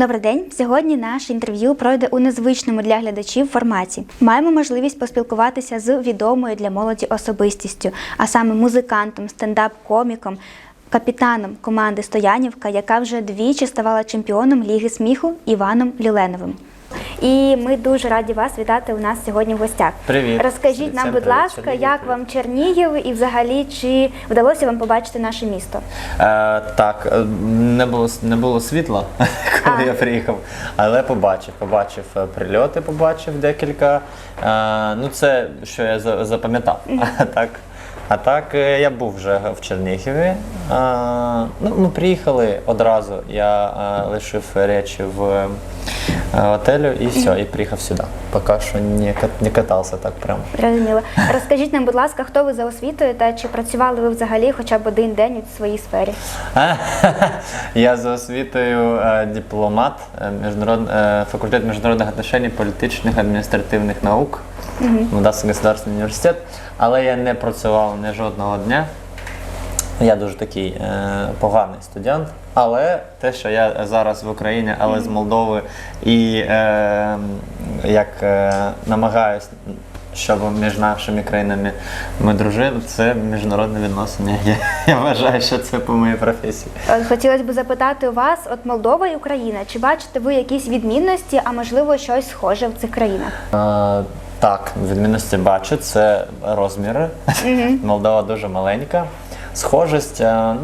Добрий день. Сьогодні наше інтерв'ю пройде у незвичному для глядачів форматі. Маємо можливість поспілкуватися з відомою для молоді особистістю, а саме музикантом, стендап-коміком, капітаном команди Стоянівка, яка вже двічі ставала чемпіоном Ліги сміху Іваном Люленовим. І ми дуже раді вас вітати у нас сьогодні в гостях. Привіт. Розкажіть нам, будь ласка, Чернігів, як вам Чернігів і взагалі чи вдалося вам побачити наше місто? Е, так, е, не було не було світла, коли А. я приїхав, але побачив. Побачив е, прильоти, побачив декілька. Е, ну, це що я за- запам'ятав. А так, а так е, я був вже в Чернігові. Е, ну, ми приїхали одразу. Я е, лишив речі в е, готелю і все, і приїхав сюди. Поки що не, не катався так прямо. Зрозуміло. Розкажіть нам, будь ласка, хто ви за освітою та чи працювали ви взагалі хоча б один день у своїй сфері? Я за освітою е, дипломат, е, міжнарод... е, факультет міжнародних отношень, політичних адміністративних наук, Молдавський государственний університет, але я не працював ні жодного дня. Я дуже такий е, поганий студент, але те, що я зараз в Україні, але з Молдови, і е, як е, намагаюсь, щоб між нашими країнами ми дружили, це міжнародні відносини. Я, я вважаю, що це по моїй професії. Хотілося б запитати у вас, от Молдова і Україна, чи бачите ви якісь відмінності, а можливо щось схоже в цих країнах? Е, так, відмінності бачу, це розміри. Молдова дуже маленька. Схожість, е,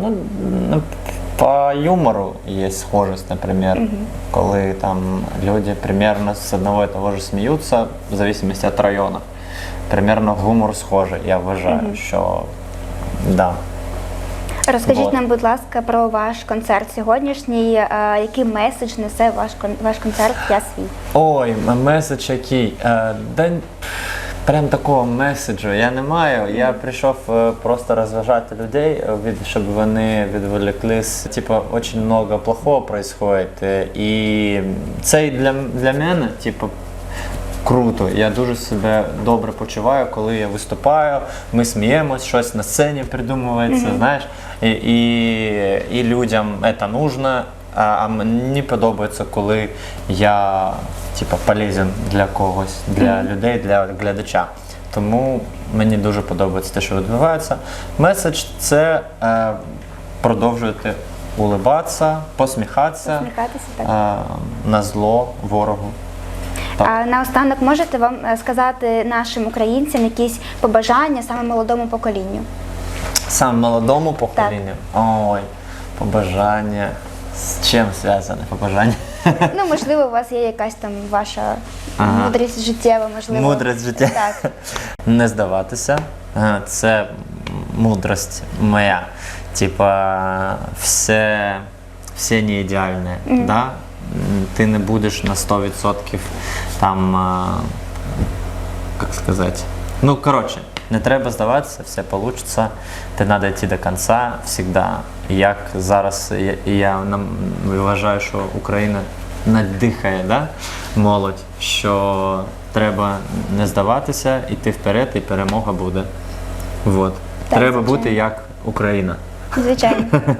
ну, по юмору є схожість, наприклад, коли там люди примерно з одного і того ж сміються, в зависимости від району. Примерно гумор схожий, я вважаю, що да. Розкажіть Вот. нам, будь ласка, про ваш концерт сьогоднішній. Е, Який меседж несе ваш ваш концерт Я свій? Ой, меседж який. Е, да, прям такого меседжу я не маю. Я прийшов е, просто розважати людей, е, від, щоб вони відволіклись. Типу, дуже много плохого происходит. е, І це і для, для мене, типу, круто. Я дуже себе добре почуваю, коли я виступаю. Ми сміємось, щось на сцені придумується, знаєш. І, і, і людям це нужно. А, мені подобається, коли я типу, полезен для когось, для людей, для глядача. Тому мені дуже подобається те, що відбувається. Меседж це е, продовжувати улибатися, посміхатися, Посміхатися, так. е, на зло ворогу. Так. А наостанок можете вам е, сказати нашим українцям якісь побажання саме молодому поколінню? Саме молодому поколінню. Ой, побажання. З чим зв'язане побажання? Ну, можливо, у вас є якась там ваша Ага. мудрість життєва, можливо. Мудрість життя. Так. Не здаватися. Е, Це мудрость моя. Типа, все, все не ідеальне. Да? М, Ти не будеш на 100% там, а, як сказати. Ну, коротше, не треба здаватися, все вийде. Ти треба йти до кінця завжди. Як зараз я, я нам вважаю, що Україна надихає да? молодь, що треба не здаватися, йти вперед, і перемога буде. Вот. Так, треба звичайно. бути як Україна. Звичайно.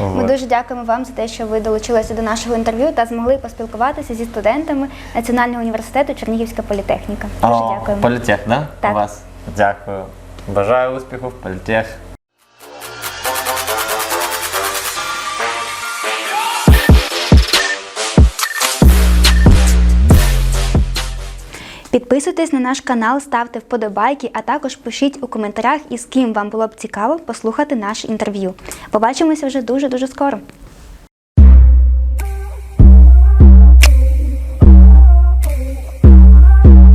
Ми дуже дякуємо вам за те, що ви долучилися до нашого інтерв'ю та змогли поспілкуватися зі студентами Національного університету Чернігівська політехніка. Дуже О, дякуємо. Політех, да? Так. У вас. Дякую. Бажаю успіху в політех. Підписуйтесь на наш канал, ставте вподобайки, а також пишіть у коментарях, із ким вам було б цікаво послухати наше інтерв'ю. Побачимося вже дуже дуже скоро.